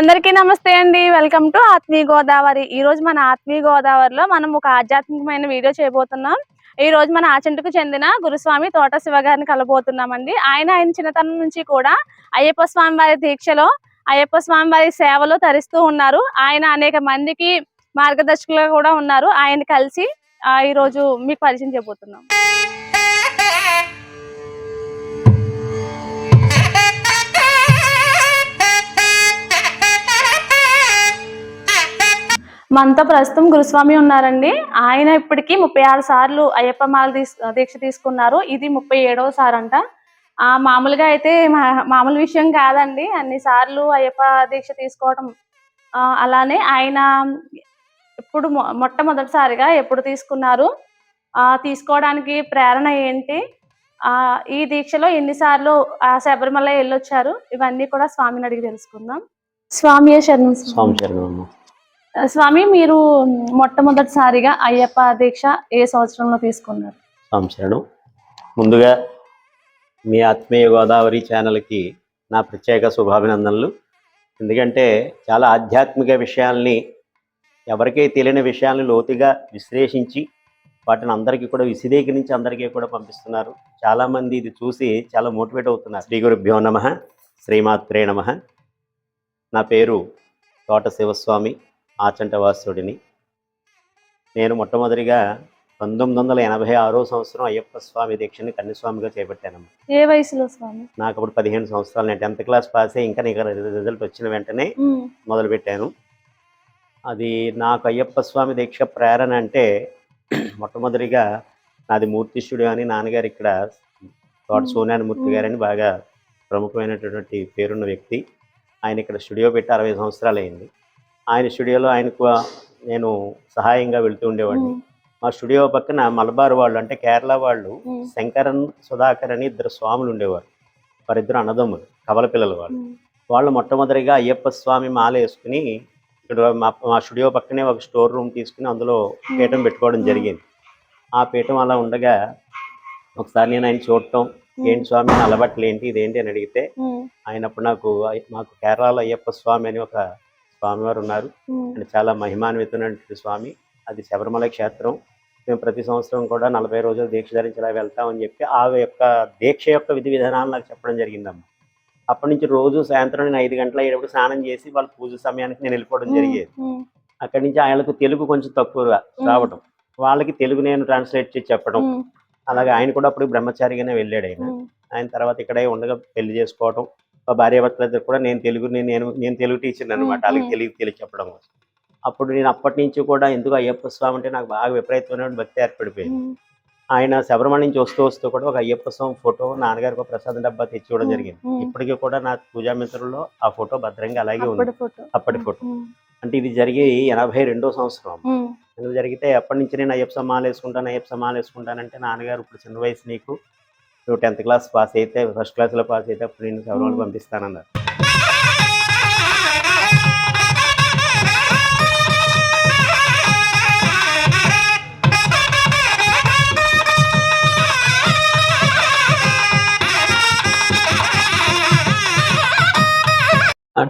అందరికీ నమస్తే అండి. వెల్కమ్ టు ఆత్మీయ గోదావరి. ఈ రోజు మన ఆత్మీయ గోదావరిలో మనం ఒక ఆధ్యాత్మికమైన వీడియో చేయబోతున్నాం. ఈ రోజు మన ఆచంటకు చెందిన గురుస్వామి తోట శివ గారిని కలబోతున్నామండి. ఆయన ఆయన చిన్నతనం నుంచి కూడా అయ్యప్ప స్వామి వారి దీక్షలో అయ్యప్ప స్వామి వారి సేవలో తరిస్తూ ఉన్నారు. ఆయన అనేక మందికి మార్గదర్శకులుగా కూడా ఉన్నారు. ఆయన కలిసి ఈరోజు ఈ రోజు మీకు పరిచయం చేయబోతున్నాం. మనతో ప్రస్తుతం గురుస్వామి ఉన్నారండి. ఆయన ఇప్పటికి ముప్పై ఆరు సార్లు అయ్యప్ప మాల దీక్ష తీసుకున్నారు. ఇది ముప్పై ఏడవ సార్ అంట ఆ మామూలుగా అయితే మా- మామూలు విషయం కాదండి. అన్ని సార్లు అయ్యప్ప దీక్ష తీసుకోవడం అలానే ఆయన ఇప్పుడు మొట్టమొదటిసారిగా ఎప్పుడు తీసుకున్నారు? ఆ తీసుకోవడానికి ప్రేరణ ఏంటి? ఆ ఈ దీక్షలో ఎన్నిసార్లు శబరిమల వెళ్ళొచ్చారు? ఇవన్నీ కూడా స్వామిని అడిగి తెలుసుకుందాం. స్వామి శరణం. స్వామి. శరణం స్వామి మీరు మొట్టమొదటిసారిగా అయ్యప్ప దీక్ష ఏ సంవత్సరంలో తీసుకున్నారు? స్వామి ముందుగా మీ ఆత్మీయ గోదావరి ఛానల్కి నా ప్రత్యేక శుభాభినందనలు. ఎందుకంటే చాలా ఆధ్యాత్మిక విషయాల్ని ఎవరికీ తెలియని విషయాలను లోతుగా విశ్లేషించి వాటిని అందరికీ కూడా విశదీకరించి అందరికీ కూడా పంపిస్తున్నారు. చాలామంది ఇది చూసి చాలా మోటివేట్ అవుతున్నారు. శ్రీ గురుభ్యో నమ శ్రీమాత్రే నమ. నా పేరు తోట శివస్వామి. ఆచంటవాసుడిని. నేను మొట్టమొదటిగా పంతొమ్మిది వందల ఎనభై ఆరో సంవత్సరం అయ్యప్ప స్వామి దీక్షని కన్యస్వామిగా చేపట్టాను ఏ వయసులో స్వామి? నాకు అప్పుడు పదిహేను సంవత్సరాలు. నేను టెన్త్ క్లాస్ పాస్ అయ్యి ఇంకా నీకు రిజల్ట్ వచ్చిన వెంటనే మొదలుపెట్టాను. అది నాకు అయ్యప్ప స్వామి దీక్ష ప్రేరణ అంటే మొట్టమొదటిగా నాది మూర్తి స్టూడియో అని నాన్నగారు ఇక్కడ తోట సోనాని మూర్తి గారని బాగా ప్రముఖమైనటువంటి పేరున్న వ్యక్తి. ఆయన ఇక్కడ స్టూడియో పెట్టి అరవై సంవత్సరాలు అయింది ఆయన స్టూడియోలో ఆయనకు నేను సహాయంగా వెళ్తూ ఉండేవాడిని. మా స్టూడియో పక్కన మలబార్ వాళ్ళు అంటే కేరళ వాళ్ళు శంకరన్ సుధాకర్ అని ఇద్దరు స్వాములు ఉండేవారు. వారిద్దరు అన్నదమ్ములు కవల పిల్లలు వాళ్ళు. వాళ్ళు మొట్టమొదటిగా అయ్యప్ప స్వామి మాల వేసుకుని ఇక్కడ మా స్టూడియో పక్కనే ఒక స్టోర్ రూమ్ తీసుకుని అందులో పీఠం పెట్టుకోవడం జరిగింది. ఆ పీఠం అలా ఉండగా ఒకసారి నేను ఆయన చూడటం ఏంటి స్వామి అలవాట్లు ఏంటి? ఇదేంటి? అని అడిగితే ఉమ్, ఆయన అప్పుడు నాకు మాకు కేరళలో అయ్యప్ప స్వామి అని ఒక స్వామివారు ఉన్నారు ఆయన చాలా మహిమాన్వితమైనటువంటి స్వామి. అది శబరిమల క్షేత్రం. మేము ప్రతి సంవత్సరం కూడా నలభై రోజులు దీక్ష ధరించి ఇలా వెళ్తామని చెప్పి ఆ యొక్క దీక్ష యొక్క విధి విధానాలు నాకు చెప్పడం జరిగిందమ్మా. అప్పటి నుంచి రోజు సాయంత్రం నేను ఐదు గంటల అయ్యేటప్పుడు స్నానం చేసి వాళ్ళ పూజ సమయానికి నేను వెళ్ళిపోవడం జరిగేది. అక్కడి నుంచి ఆయనకు తెలుగు కొంచెం తక్కువ రా- రావడం వాళ్ళకి తెలుగు నేను ట్రాన్స్లేట్ చేసి చెప్పడం అలాగే ఆయన కూడా అప్పుడు బ్రహ్మచారిగానే వెళ్ళాడు ఆయన. ఆయన తర్వాత ఇక్కడే ఉండగా పెళ్ళి చేసుకోవడం మా భార్యాభర్తల దగ్గర కూడా నేను తెలుగు నేను నేను తెలుగు టీచర్ అనమాట. వాళ్ళకి తెలుగు తెలియ చెప్పడం అప్పుడు నేను అప్పటి నుంచి కూడా ఎందుకు అయ్యప్ప స్వామి అంటే నాకు బాగా విపరీతమైన భక్తి ఏర్పడిపోయింది. ఆయన శబరిమల నుంచి వస్తూ వస్తూ కూడా ఒక అయ్యప్ప స్వామి ఫోటో నాన్నగారికి ఒక ప్రసాదం డబ్బా తెచ్చి ఇవ్వడం. జరిగింది. ఇప్పటికీ కూడా నా పూజా మిత్రుల్లో ఆ ఫోటో భద్రంగా అలాగే ఉంది. అప్పటి ఫోటో. అంటే ఇది జరిగి ఎనభై రెండో సంవత్సరం. ఎందుకు జరిగితే అప్పటి నుంచి నేను అయ్యప్ప సమాలు వేసుకుంటాను అయ్యప్ప సమాలు వేసుకుంటానంటే నాన్నగారు ఇప్పుడు చిన్న వయసు నీకు. నువ్వు టెన్త్ క్లాస్ పాస్ అయితే ఫస్ట్ క్లాస్లో పాస్ అయితే అప్పుడు నేను మ్మ్. పంపిస్తానన్నారు.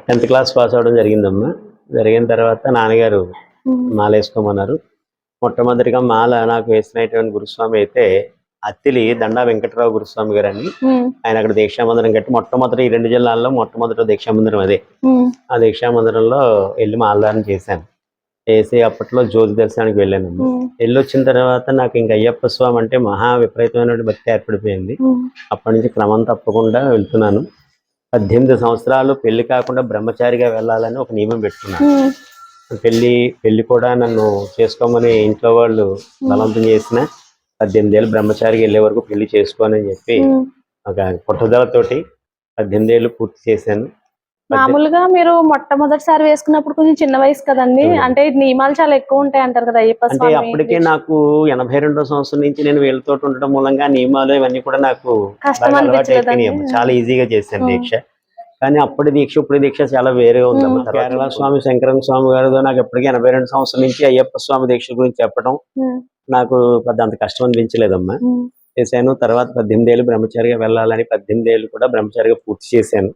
టెన్త్ క్లాస్ పాస్ అవడం జరిగిందమ్మా. జరిగిన తర్వాత నాన్నగారు మాల వేసుకోమన్నారు మొట్టమొదటిగా మాల నాకు వేసినటువంటి గురుస్వామి అయితే అత్తిలి దండా వెంకటరావు గురుస్వామి గారు అని ఆయన అక్కడ దీక్షామందిరం కట్టి మొట్టమొదటి ఈ రెండు జిల్లాల్లో మొట్టమొదటి దీక్షామందిరం అదే. ఆ దీక్షామందిరంలో వెళ్ళి మాలధారణ చేశాను. చేసి అప్పట్లో జ్యోతి దర్శనానికి వెళ్ళాను వెళ్ళి వచ్చిన తర్వాత నాకు ఇంకా అయ్యప్ప స్వామి అంటే మహా విపరీతమైన భక్తి ఏర్పడిపోయింది. అప్పటి నుంచి క్రమం తప్పకుండా వెళ్తున్నాను. పద్దెనిమిది సంవత్సరాలు పెళ్ళి కాకుండా బ్రహ్మచారిగా వెళ్ళాలని ఒక నియమం పెట్టుకున్నాను. పెళ్ళి పెళ్ళి కూడా నన్ను చేసుకోమని ఇంట్లో వాళ్ళు బలవంతం చేసిన పద్దెనిమిది ఏళ్ళు బ్రహ్మచారికి వెళ్ళే వరకు పెళ్ళి చేసుకోనని చెప్పి. ఒక పట్టుదలతోటి పద్దెనిమిది ఏళ్ళు పూర్తి చేశాను మామూలుగా మీరు మొట్టమొదటిసారి వేసుకున్నప్పుడు కొంచెం చిన్న వయసు కదండి. అంటే నియమాలు చాలా ఎక్కువ ఉంటాయి అంటారు కదా అయ్యప్ప అంటే స్వామి అప్పటికే నాకు ఎనభై రెండో సంవత్సరం నుంచి నేను వీళ్ళతో ఉండడం మూలంగా నియమాలు ఇవన్నీ కూడా నాకు. చాలా ఈజీగా చేశాను. దీక్ష కానీ అప్పటి దీక్ష ఇప్పుడు దీక్ష చాలా వేరే ఉందమ్మ ఉం. కేరళ స్వామి శంకరం స్వామి గారితో నాకు ఎప్పటికీ ఎనభై రెండు సంవత్సరం నుంచి అయ్యప్ప స్వామి దీక్ష గురించి చెప్పడం నాకు పెద్ద అంత కష్టం అనిపించలేదమ్మా. చేశాను. తర్వాత పద్దెనిమిది ఏళ్ళు బ్రహ్మచారిగా వెళ్ళాలని పద్దెనిమిది ఏళ్ళు కూడా బ్రహ్మచారిగా పూర్తి చేశాను.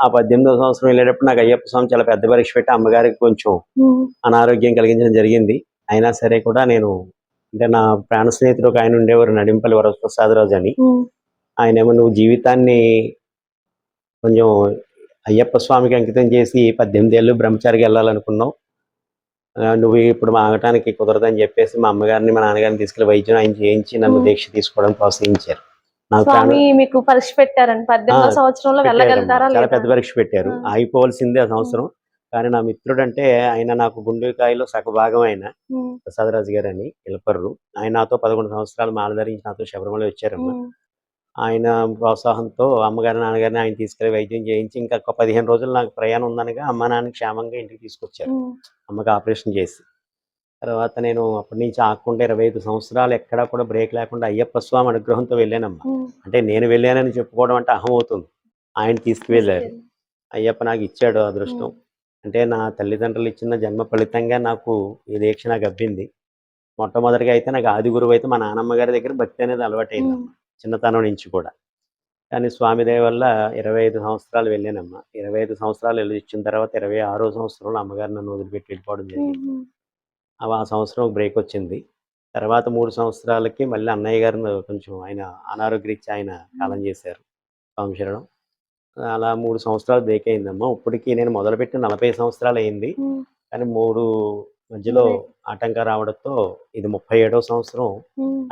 ఆ పద్దెనిమిదో సంవత్సరం వెళ్ళేటప్పుడు నాకు అయ్యప్ప స్వామి చాలా పెద్ద పరీక్ష పెట్టి అమ్మగారికి కొంచెం అనారోగ్యం కలిగించడం జరిగింది. అయినా సరే కూడా నేను అంటే నా ప్రాణ స్నేహితుడు ఒక ఆయన ఉండేవారు నడింపల్లి వరప్రసాదరాజు అని. ఆయన ఏమో నువ్వు జీవితాన్ని కొంచెం అయ్యప్ప స్వామికి అంకితం చేసి పద్దెనిమిది ఏళ్ళు బ్రహ్మచారికి వెళ్ళాలనుకున్నావు. నువ్వు ఇప్పుడు ఆగటానికి కుదరదని చెప్పేసి మా అమ్మగారిని మా నాన్నగారిని తీసుకెళ్ళి వైద్యం ఆయన చేయించి నన్ను. దీక్ష తీసుకోవడం ప్రోత్సహించారు. మీకు పరీక్ష పెట్టారండి. పద్దెనిమిదో ఆ, సంవత్సరంలో పెట్టారమ్మా. వెళ్ళగలుగుతారా చాలా పెద్ద పరీక్ష పెట్టారు. అయిపోవలసిందే ఆ సంవత్సరం. కానీ నా మిత్రుడు అంటే ఆయన నాకు గుండెకాయలో సగభాగం ఆయన. ప్రసాదరాజు గారు అని ఇలపర్రు ఆయన నాతో పదకొండు సంవత్సరాలు మాల ధరించి నాతో శబరిమల వచ్చారమ్మా. ఆయన ప్రోత్సాహంతో అమ్మగారి నాన్నగారిని ఆయన తీసుకెళ్ళి వైద్యం చేయించి ఇంకా ఒక పదిహేను రోజులు నాకు ప్రయాణం ఉందనగా అమ్మ నాన్న క్షేమంగా ఇంటికి తీసుకొచ్చారు. అమ్మకి ఆపరేషన్ చేసి. తర్వాత నేను అప్పటి నుంచి ఆకుండా ఇరవై ఐదు సంవత్సరాలు ఎక్కడా కూడా బ్రేక్ లేకుండా అయ్యప్ప స్వామి అనుగ్రహంతో వెళ్ళానమ్మా. అంటే నేను వెళ్ళానని చెప్పుకోవడం అంటే అహం అవుతుంది. ఆయన తీసుకువెళ్ళారు అయ్యప్ప నాకు ఇచ్చాడు అదృష్టం. అంటే నా తల్లిదండ్రులు ఇచ్చిన జన్మ ఫలితంగా నాకు ఈ దీక్ష నాకు అబ్బింది. మొట్టమొదటిగా అయితే నాకు ఆది గురువు అయితే మా నాన్నమ్మ గారి దగ్గర భక్తి అనేది అలవాటైంది ఉమ్, చిన్నతనం నుంచి కూడా. కానీ స్వామి దయ వల్ల ఇరవై ఐదు సంవత్సరాలు వెళ్ళానమ్మా. ఇరవై ఐదు సంవత్సరాలు వెళ్ళి ఇచ్చిన తర్వాత ఇరవై ఆరో సంవత్సరంలో అమ్మగారు నన్ను వదిలిపెట్టి వెళ్ళిపోవడం జరిగింది. ఆ సంవత్సరం బ్రేక్ వచ్చింది. తర్వాత మూడు సంవత్సరాలకి మళ్ళీ అన్నయ్య గారిని కొంచెం ఆయన అనారోగ్యరీత్యా ఆయన కాలం చేశారు స్వామి శరణం. అలా మూడు సంవత్సరాలు బ్రేక్ అయిందమ్మా. ఇప్పటికీ నేను మొదలుపెట్టి నలభై సంవత్సరాలు అయింది. కానీ మూడు మధ్యలో ఆటంకం రావడంతో ఇది ముప్పై ఏడవ సంవత్సరం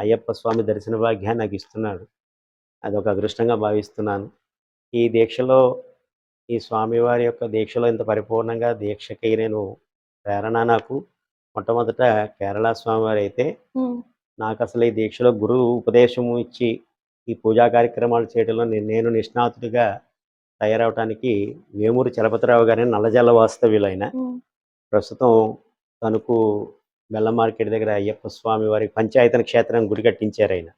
అయ్యప్ప స్వామి దర్శన భాగ్యాన్ని నాకు ఇస్తున్నాడు. అది ఒక అదృష్టంగా భావిస్తున్నాను. ఈ దీక్షలో ఈ స్వామివారి యొక్క దీక్షలో ఇంత పరిపూర్ణంగా దీక్షకి నేను ప్రేరణ నాకు. మొట్టమొదట కేరళ స్వామివారు అయితే నాకు అసలు ఈ దీక్షలో గురువు ఉపదేశము ఇచ్చి ఈ పూజా కార్యక్రమాలు చేయడంలో నేను నిష్ణాతుడిగా తయారవడానికి వేమూరి చలపతిరావు గారిని నల్లజల్ల వాస్తవ్యులైన ప్రస్తుతం తణుకు బెల్లం మార్కెట్ దగ్గర అయ్యప్ప స్వామి వారి పంచాయతన క్షేత్రం గుడి కట్టించారు ఆయన.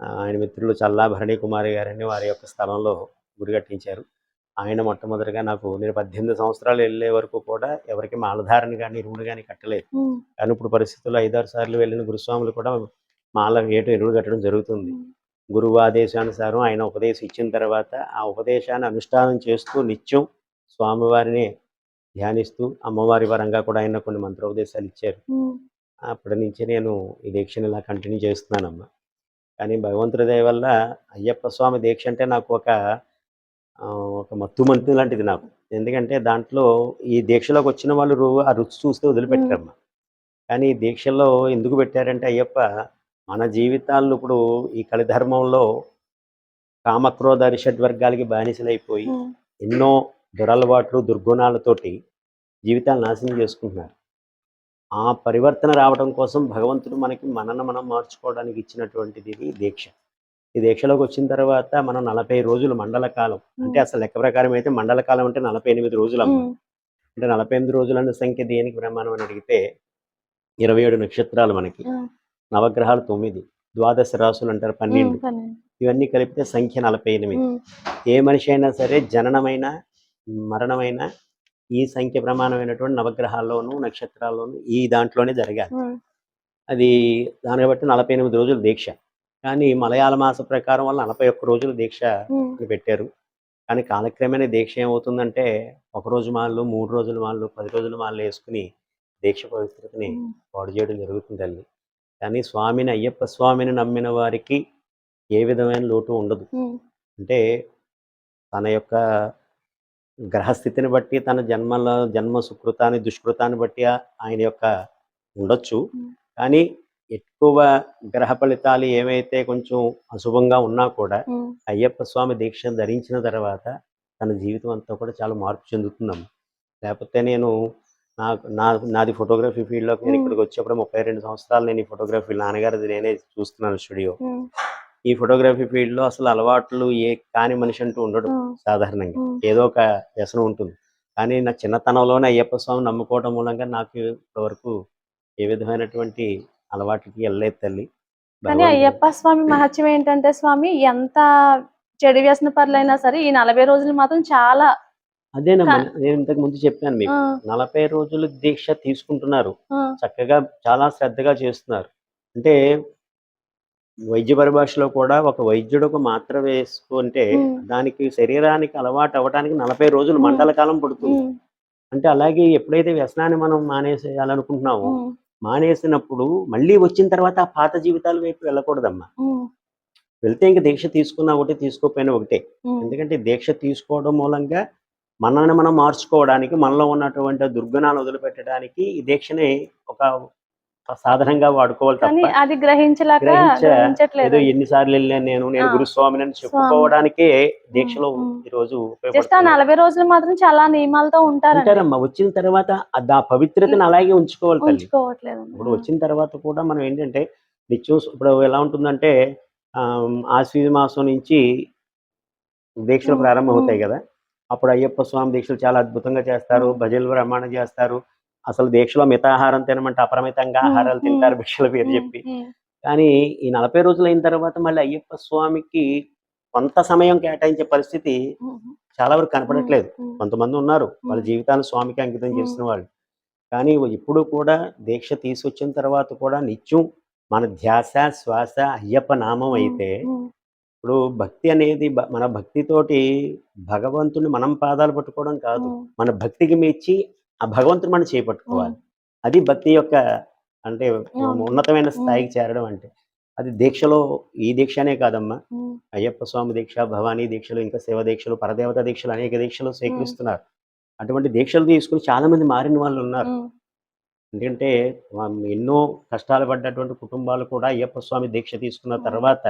ఆయన మిత్రులు చల్లా భరణి కుమారి గారని వారి యొక్క స్థలంలో గుడి కట్టించారు. ఆయన మొట్టమొదటిగా నాకు నేను పద్దెనిమిది సంవత్సరాలు వెళ్ళే వరకు కూడా ఎవరికి మాలధారణ కానీ ఇరుముడు కానీ కట్టలేదు. కానీ ఇప్పుడు పరిస్థితుల్లో ఐదారు సార్లు వెళ్ళిన గురుస్వాములు కూడా మాల ఏటు ఎరువుడు కట్టడం జరుగుతుంది. గురువు ఆదేశానుసారం ఆయన ఉపదేశం ఇచ్చిన తర్వాత ఆ ఉపదేశాన్ని అనుష్ఠానం చేస్తూ నిత్యం స్వామివారిని ధ్యానిస్తూ అమ్మవారి పరంగా కూడా ఆయన కొన్ని మంత్రోపదేశాలు ఇచ్చారు. అప్పటి నుంచి నేను ఈ దీక్షను ఇలా కంటిన్యూ చేస్తున్నానమ్మా. కానీ భగవంతుడి దయ వల్ల అయ్యప్ప స్వామి దీక్ష అంటే నాకు ఒక ఒక మత్తు మంతు లాంటిది నాకు. ఎందుకంటే దాంట్లో ఈ దీక్షలోకి వచ్చిన వాళ్ళు ఆ రుచి చూస్తే వదిలిపెట్టారమ్మా. కానీ ఈ దీక్షలో ఎందుకు పెట్టారంటే అయ్యప్ప మన జీవితాల్లో ఇప్పుడు ఈ కలిధర్మంలో కామక్రోధ వర్గాలకి బానిసలైపోయి ఎన్నో దురలవాట్లు దుర్గుణాలతోటి జీవితాలు నాశనం చేసుకుంటున్నారు. ఆ పరివర్తన రావడం కోసం భగవంతుడు మనకి మనను మనం మార్చుకోవడానికి ఇచ్చినటువంటిది ఇది దీక్ష. ఈ దీక్షలోకి వచ్చిన తర్వాత మనం నలభై రోజులు మండల కాలం అంటే అసలు లెక్క ప్రకారం అయితే మండల కాలం అంటే నలభై ఎనిమిది రోజులు అంటే నలభై ఎనిమిది రోజులన్న సంఖ్య దేనికి ప్రమాణం అని అడిగితే ఇరవై ఏడు నక్షత్రాలు మనకి. నవగ్రహాలు తొమ్మిది ద్వాదశ రాసులు అంటారు పన్నెండు. ఇవన్నీ కలిపితే సంఖ్య నలభై ఎనిమిది. ఏ మనిషి అయినా సరే జననమైన మరణమైన ఈ సంఖ్య ప్రమాణమైనటువంటి నవగ్రహాల్లోనూ నక్షత్రాల్లోనూ ఈ దాంట్లోనే జరగాలి. ఉమ్, అది దాన్ని బట్టి నలభై ఎనిమిది రోజులు దీక్ష. కానీ మలయాళ మాస ప్రకారం వల్ల నలభై ఒక్క రోజులు దీక్ష అని పెట్టారు. కానీ కాలక్రమేణా దీక్ష ఏమవుతుందంటే ఒక రోజు మాళ్ళు మూడు రోజుల మాళ్ళు పది రోజుల మాళ్ళు వేసుకుని దీక్ష పవిత్రతని ఉమ్, పాడు చేయడం జరుగుతుంది తల్లి. కానీ స్వామిని అయ్యప్ప స్వామిని నమ్మిన వారికి ఏ విధమైన లోటు ఉండదు. అంటే తన యొక్క గ్రహస్థితిని బట్టి తన జన్మల జన్మ సుకృతాన్ని దుష్కృతాన్ని బట్టి ఆయన యొక్క ఉండొచ్చు. కానీ ఎక్కువ గ్రహ ఫలితాలు ఏవైతే కొంచెం అశుభంగా ఉన్నా కూడా అయ్యప్ప స్వామి దీక్ష ధరించిన తర్వాత తన జీవితం అంతా కూడా చాలా మార్పు చెందుతుందమ్మ. లేకపోతే నేను నాకు నా నాది ఫోటోగ్రఫీ ఫీల్డ్లోకి నేను. ఇక్కడికి వచ్చేప్పుడు ముప్పై రెండు సంవత్సరాలు నేను ఈ ఫోటోగ్రఫీ నాన్నగారిది నేనే చూస్తున్నాను స్టూడియో. ఈ ఫోటోగ్రఫీ ఫీల్డ్లో అసలు అలవాట్లు ఏ కాని మనిషి అంటూ ఉండడు సాధారణంగా. ఏదో ఒక వ్యసనం ఉంటుంది. కానీ నా చిన్నతనంలోనే అయ్యప్ప స్వామి నమ్ముకోవడం మూలంగా నాకు ఇప్పటివరకు ఏ విధమైనటువంటి అలవాట్లకి వెళ్ళలేదు తల్లి. కానీ అయ్యప్ప స్వామి మహత్యం ఏంటంటే స్వామి ఎంత చెడు వ్యసన పరులైనా సరే ఈ నలభై రోజులు మాత్రం చాలా అదేనమ్మా నేను ఇంతకు ముందు చెప్పాను మీకు. నలభై రోజులు దీక్ష తీసుకుంటున్నారు. చక్కగా చాలా శ్రద్ధగా చేస్తున్నారు. అంటే వైద్య పరిభాషలో కూడా ఒక వైద్యుడు ఒక మాత్ర వేసుకుంటే. దానికి శరీరానికి అలవాటు అవ్వడానికి నలభై రోజులు. మండల కాలం పడుతుంది. అంటే అలాగే ఎప్పుడైతే వ్యసనాన్ని మనం మానేసేయాలనుకుంటున్నామో మానేసినప్పుడు మళ్ళీ వచ్చిన తర్వాత ఆ పాత జీవితాల వైపు వెళ్ళకూడదమ్మా. వెళ్తే ఇంక దీక్ష తీసుకున్నా ఒకటి తీసుకోకపోయినా ఒకటే. ఎందుకంటే దీక్ష తీసుకోవడం మూలంగా మనల్ని మనం మార్చుకోవడానికి మనలో ఉన్నటువంటి దుర్గుణాలు వదిలిపెట్టడానికి ఈ దీక్షని ఒక సాధనంగా వాడుకోవాలి తప్ప అది గ్రహించలేక గ్రహించ- గ్రహించట్లేదు. ఏదో ఎన్నిసార్లు వెళ్ళాను నేను నేను. గురుస్వామిని అని చెప్పుకోవడానికే దీక్షలో. ఈ రోజు నలభై రోజులు మాత్రం చాలా నియమాలతో ఉంటారండి. అంటారమ్మా వచ్చిన తర్వాత ఆ- పవిత్రతను అలాగే ఉంచుకోవాలి ఉంచుకోవట్లేదు ఇప్పుడు వచ్చిన తర్వాత కూడా మనం ఏంటంటే నిత్యం ఇప్పుడు ఎలా ఉంటుందంటే ఆశ్వీజ మాసం నుంచి దీక్షలు ఉమ్, ప్రారంభం అవుతాయి ఉమ్. కదా. అప్పుడు అయ్యప్ప స్వామి దీక్షలు చాలా అద్భుతంగా చేస్తారు. భజనలు బ్రహ్మాండం చేస్తారు. అసలు దీక్షలో మితాహారం తినమంటే అపరిమితంగా ఆహారాలు. తింటారు భిక్షల పేరు చెప్పి. కానీ ఈ నలభై రోజులు అయిన తర్వాత మళ్ళీ అయ్యప్ప స్వామికి కొంత సమయం కేటాయించే పరిస్థితి చాలా వరకు కనపడట్లేదు. కొంతమంది ఉన్నారు. వాళ్ళ. జీవితాన్ని స్వామికి అంకితం. చేసిన వాళ్ళు. కానీ ఇప్పుడు కూడా దీక్ష తీసుకొచ్చిన తర్వాత కూడా నిత్యం మన ధ్యాస శ్వాస అయ్యప్ప నామం అయితే ఇప్పుడు భక్తి అనేది మన భక్తితోటి భగవంతుని మనం పాదాలు పట్టుకోవడం కాదు. మన భక్తికి మెచ్చి ఆ భగవంతుని మనం చేపట్టుకోవాలి. అది భక్తి యొక్క అంటే. ఉన్నతమైన స్థాయికి చేరడం అంటే. అది దీక్షలో ఈ దీక్షనే కాదమ్మా. అయ్యప్ప స్వామి దీక్ష భవానీ దీక్షలు ఇంకా శివ దీక్షలు పరదేవత దీక్షలు అనేక దీక్షలు స్వీకరిస్తున్నారు. అటువంటి దీక్షలు తీసుకుని చాలా మంది మారిన వాళ్ళు ఉన్నారు. ఎందుకంటే ఎన్నో కష్టాలు పడ్డటువంటి కుటుంబాలు కూడా అయ్యప్ప స్వామి దీక్ష తీసుకున్న తర్వాత.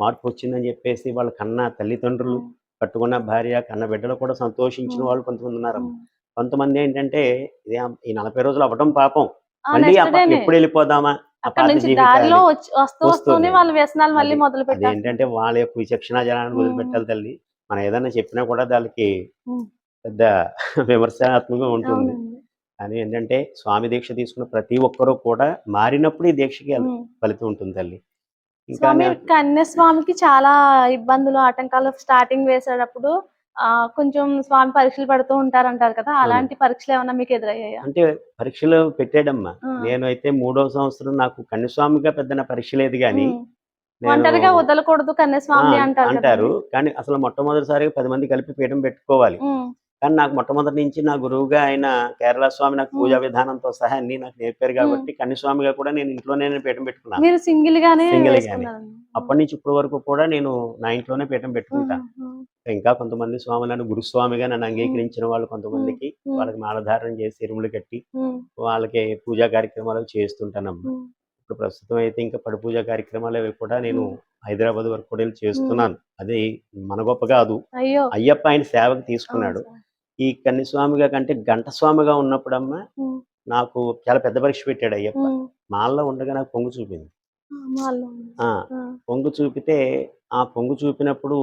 మార్పు వచ్చిందని చెప్పేసి వాళ్ళ కన్న తల్లిదండ్రులు కట్టుకున్న భార్య కన్న బిడ్డలు కూడా సంతోషించిన. వాళ్ళు కొంతమంది ఉన్నారు ఉమ్. కొంతమంది ఏంటంటే ఇదే ఈ నలభై రోజులు అవ్వడం పాపం మళ్ళీ ఎప్పుడు వెళ్ళిపోదామా అక్కడ నుంచి దారిలో వస్తూనే. వాళ్ళ వ్యసనాలు మళ్ళీ మొదలు పెట్టారు అదేంటంటే వాళ్ళ యొక్క విచక్షణ జనాన్ని. వదిలిపెట్టాలి తల్లి మనం ఏదైనా చెప్పినా కూడా దానికి. పెద్ద విమర్శనాత్మకంగా ఉంటుంది కానీ ఏంటంటే స్వామి దీక్ష తీసుకున్న ప్రతి ఒక్కరూ కూడా మారినప్పుడు ఈ దీక్షకి. ఫలితం ఉంటుంది తల్లి స్వామి కన్యాస్వామికి చాలా ఇబ్బందులు ఆటంకాలు స్టార్టింగ్ వేసేటప్పుడు కొంచెం స్వామి పరీక్షలు పెడుతూ ఉంటారంటారు కదా అలాంటి పరీక్షలు ఏమైనా మీకు ఎదురయ్యాయా? అంటే పరీక్షలు పెట్టాడమ్మా. నేను అయితే మూడో సంవత్సరం నాకు కన్యస్వామిగా పెద్ద పరీక్ష లేదు కానీ ఒంటరిగా వదలకూడదు కన్యాస్వామిని ఆ, అంటారు అంటారు. కానీ అసలు మొట్టమొదటిసారిగా పది మంది కలిపి పీఠం పెట్టుకోవాలి. కానీ నాకు మొట్టమొదటి నుంచి నా గురువుగా ఆయన కేరళ స్వామి నాకు పూజా. విధానంతో సహా అన్ని నాకు నేర్పారు కాబట్టి కన్యస్వామిగా కూడా నేను ఇంట్లోనే నేను పీఠం పెట్టుకున్నాను. మీరు సింగిల్ గానే Single గానే. అప్పటి నుంచి ఇప్పటి వరకు కూడా నేను నా ఇంట్లోనే పీఠం పెట్టుకుంటాను ఇంకా కొంతమంది స్వాములను గురుస్వామిగా నన్ను అంగీకరించిన వాళ్ళు కొంతమందికి వాళ్ళకి మాలధారణ చేసి ఇరుములు కట్టి వాళ్ళకి పూజా కార్యక్రమాలు చేస్తుంటానమ్మా. ఇప్పుడు ప్రస్తుతం అయితే ఇంకా పడి పూజ కార్యక్రమాలు అవి కూడా నేను హైదరాబాద్ వరకు కూడా చేస్తున్నాను. అది మన గొప్ప కాదు. అయ్యో. అయ్యప్ప ఆయన సేవకు తీసుకున్నాడు. ఈ కన్యస్వామిగా కంటే గంట స్వామిగా ఉన్నప్పుడమ్మా నాకు చాలా పెద్ద పరీక్ష పెట్టాడు అయ్యప్ప. మాల్లో ఉండగా నాకు పొంగు చూపింది. పొంగు చూపితే ఆ పొంగు చూపినప్పుడు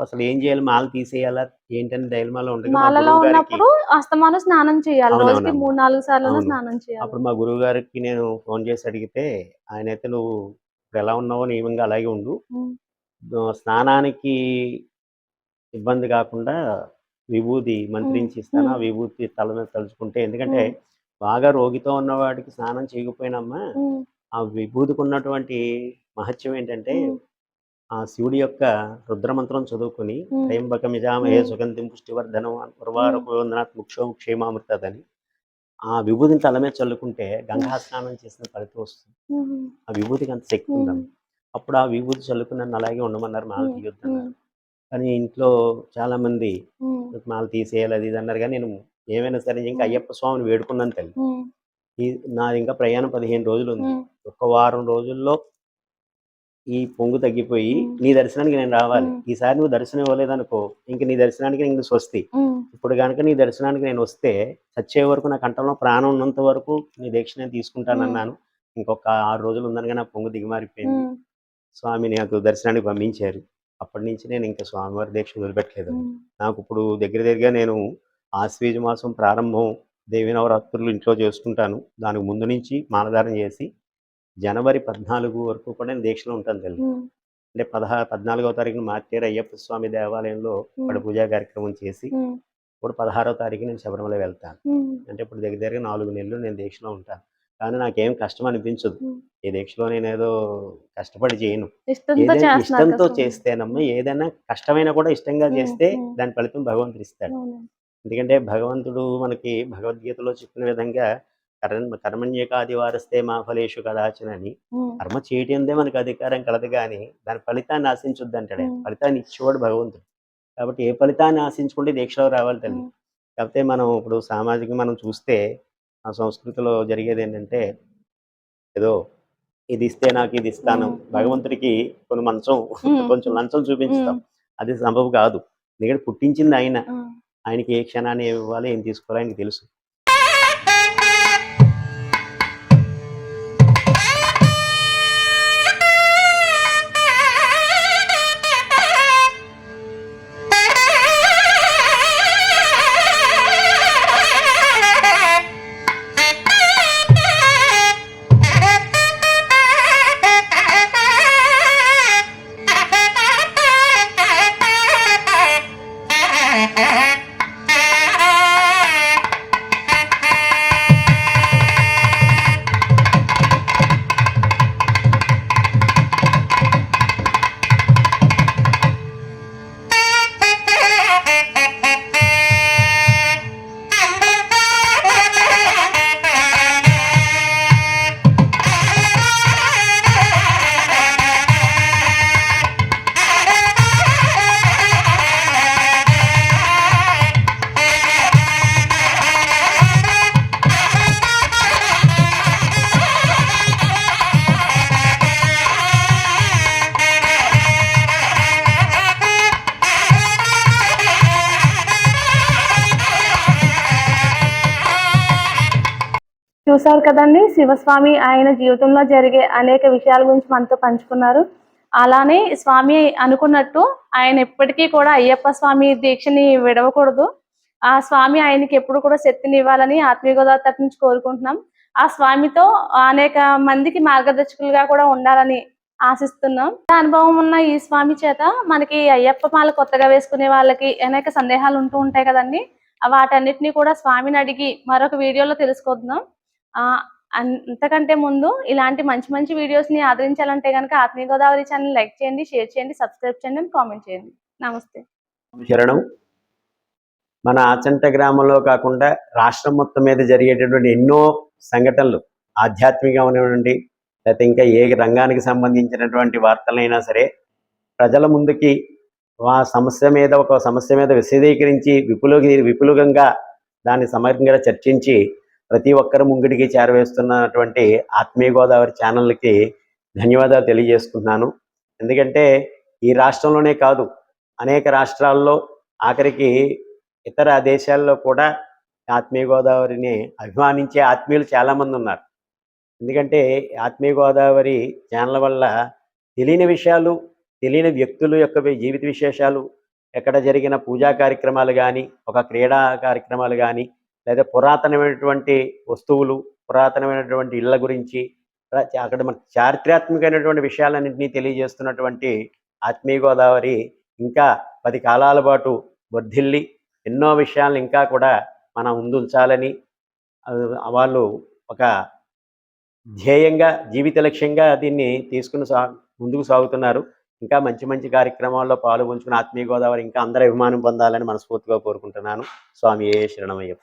అసలు ఏం చేయాలి? మాల తీసేయాలా? ఏంటని ధైర్యంలో ఉండగా అస్తమానం స్నానం చేయాలి. రోజుకి. మూడు నాలుగు సార్లు. స్నానం చేయాలి. అప్పుడు మా గురువు గారికి నేను ఫోన్ చేసి అడిగితే ఆయన అయితే నువ్వు ఇప్పుడు ఎలా ఉన్నావో నియమంగా అలాగే ఉండు. స్నానానికి ఇబ్బంది కాకుండా విభూది మంత్రించి ఇస్తాను ఆ. విభూతి తల మీద తలుచుకుంటే ఎందుకంటే. బాగా రోగితో ఉన్నవాడికి స్నానం చేయకపోయినమ్మా ఆ విభూతికి ఉన్నటువంటి మహత్యం ఏంటంటే ఆ శివుడి యొక్క రుద్రమంత్రం చదువుకుని. త్రయంబకమిజామహే. సుగంధిం పుష్టివర్ధనం ఉర్వారకునాథ్ ముక్షో క్షేమామృతదని. ఆ విభూతిని తల మీద చల్లుకుంటే గంగా స్నానం చేసిన ఫలితం వస్తుంది. ఆ విభూతికి అంత శక్తి ఉందమ్మ. అప్పుడు ఆ విభూతి చల్లుకుని నన్ను అలాగే ఉండమన్నారు తీయొద్దన్నారు ఉమ్, కానీ ఇంట్లో చాలా మంది ఉమ్, "నీకు మాల తీసేయాలి అది ఇది అన్నారు కానీ నేను ఏమైనా సరే ఇంకా. అయ్యప్ప స్వామిని వేడుకున్నాను తల్లి. ఈ నాది ఇంకా ప్రయాణం పదిహేను రోజులు ఉంది. ఒక వారం రోజుల్లో ఈ పొంగు తగ్గిపోయి. నీ దర్శనానికి నేను రావాలి. ఈసారి నువ్వు దర్శనం ఇవ్వలేదనుకో ఇంక నీ దర్శనానికి ఇంక స్వస్తి. ఇప్పుడు కనుక నీ దర్శనానికి నేను వస్తే చచ్చే వరకు నా కంఠంలో ప్రాణం ఉన్నంత వరకు నీ దీక్ష నేను తీసుకుంటానన్నాను ఇంకొక ఆరు రోజులు ఉందనగా నా పొంగు దిగమారిపోయింది. ఉమ్, స్వామి నాకు దర్శనానికి పంపించారు. అప్పటి నుంచి నేను ఇంకా స్వామివారి దీక్ష వదిలిపెట్టలేదు నాకు ఇప్పుడు దగ్గర దగ్గరగా నేను ఆశ్వీజ మాసం ప్రారంభం దేవి నవరాత్రులు ఇంట్లో చేసుకుంటాను. దానికి ముందు నుంచి మాలధారణ చేసి జనవరి పద్నాలుగు వరకు కూడా నేను దీక్షలో ఉంటాను తల్లి. అంటే పదహా పద్నాలుగవ తారీఖున మార్చేరు అయ్యప్ప స్వామి దేవాలయంలో పడి పూజా కార్యక్రమం చేసి ఇప్పుడు పదహారవ తారీఖు నేను శబరిమల వెళ్తాను. అంటే ఇప్పుడు దగ్గర దగ్గర నాలుగు నెలలు నేను దీక్షలో ఉంటాను. కానీ నాకేం కష్టం అనిపించదు. ఈ దీక్షలో నేను ఏదో కష్టపడి చేయను ఇష్టంతో. చేస్తేనమ్మా ఏదైనా కష్టమైనా కూడా ఇష్టంగా చేస్తే. దాని ఫలితం భగవంతుడు ఇస్తాడు. ఎందుకంటే భగవంతుడు మనకి భగవద్గీతలో చెప్పిన విధంగా కర్మ కర్మణ్యకాది వారస్తే మా ఫలేషు కదాచన అని. కర్మ చేయటందే మనకు అధికారం కలదు కానీ దాని ఫలితాన్ని ఆశించొద్దు అంటాడు. ఫలితాన్ని ఇచ్చేవాడు భగవంతుడు కాబట్టి ఏ ఫలితాన్ని ఆశించుకుంటే దీక్షలో రావాలి తల్లి. కాకపోతే మనం ఇప్పుడు సామాజికంగా మనం చూస్తే ఆ సంస్కృతిలో జరిగేది ఏంటంటే ఏదో ఇది ఇస్తే నాకు ఇది ఇస్తాను. భగవంతుడికి కొన్ని మంచం. కొంచెం లంచం చూపించుతాం. అది సంభవం కాదు ఎందుకంటే పుట్టించింది ఆయన. ఆయనకి ఏ క్షణాన్ని ఏమి ఇవ్వాలి ఏం తీసుకోవాలో ఆయనకి తెలుసు చూసారు కదండి. శివస్వామి ఆయన జీవితంలో జరిగే అనేక విషయాల గురించి మనతో పంచుకున్నారు. అలానే స్వామి అనుకున్నట్టు ఆయన ఎప్పటికీ కూడా అయ్యప్ప స్వామి దీక్షని విడవకూడదు. ఆ స్వామి ఆయనకి ఎప్పుడు కూడా శక్తిని ఇవ్వాలని ఆత్మీయ గోదావరి తరపు నుంచి కోరుకుంటున్నాం. ఆ స్వామితో అనేక మందికి మార్గదర్శకులుగా కూడా ఉండాలని ఆశిస్తున్నాం. అనుభవం ఉన్న ఈ స్వామి చేత మనకి అయ్యప్ప మాల కొత్తగా వేసుకునే వాళ్ళకి అనేక సందేహాలు ఉంటూ ఉంటాయి కదండి. వాటన్నిటిని కూడా స్వామిని అడిగి మరొక వీడియోలో తెలుసుకుందాం. అంతకంటే ముందు ఇలాంటి మంచి మంచి వీడియోస్ని ఆదరించాలంటే కనుక ఆత్మీయ గోదావరి ఛానల్ లైక్ చేయండి షేర్ చేయండి సబ్స్క్రైబ్ చేయండి అని కామెంట్ చేయండి. నమస్తే. శరణం. మన ఆచంట గ్రామంలో కాకుండా రాష్ట్రం మొత్తం మీద జరిగేటటువంటి ఎన్నో సంఘటనలు ఆధ్యాత్మికమైనటువంటి లేకపోతే ఇంకా ఏ రంగానికి సంబంధించినటువంటి వార్తలైనా సరే ప్రజల ముందుకి ఆ సమస్య మీద ఒక సమస్య మీద విశదీకరించి విపుల విపులంగా దాన్ని సమగ్రంగా చర్చించి ప్రతి ఒక్కరు ముంగిడికి చేరవేస్తున్నటువంటి ఆత్మీయ గోదావరి ఛానల్కి ధన్యవాదాలు తెలియజేసుకుంటున్నాను. ఎందుకంటే ఈ రాష్ట్రంలోనే కాదు అనేక రాష్ట్రాల్లో ఆఖరికి ఇతర దేశాల్లో కూడా ఆత్మీయ గోదావరిని అభిమానించే ఆత్మీయులు చాలామంది ఉన్నారు. ఎందుకంటే ఆత్మీయ గోదావరి ఛానల్ వల్ల తెలియని విషయాలు తెలియని వ్యక్తుల యొక్క జీవిత విశేషాలు ఎక్కడ జరిగిన పూజా కార్యక్రమాలు కానీ ఒక క్రీడా కార్యక్రమాలు కానీ లేదా పురాతనమైనటువంటి వస్తువులు పురాతనమైనటువంటి ఇళ్ళ గురించి అక్కడ మన చారిత్రాత్మకమైనటువంటి విషయాలన్నింటినీ తెలియజేస్తున్నటువంటి ఆత్మీయ గోదావరి ఇంకా పది కాలాల పాటు వర్ధిల్లి ఎన్నో విషయాలను ఇంకా కూడా మనం ముందుంచాలని వాళ్ళు ఒక ధ్యేయంగా జీవిత లక్ష్యంగా దీన్ని తీసుకుని సా ముందుకు సాగుతున్నారు. ఇంకా మంచి మంచి కార్యక్రమాల్లో పాల్గొంచుకుని ఆత్మీయ గోదావరి ఇంకా అందరి అభిమానం పొందాలని మనస్ఫూర్తిగా కోరుకుంటున్నాను. స్వామి ఏ శరణమయ్యప్ప.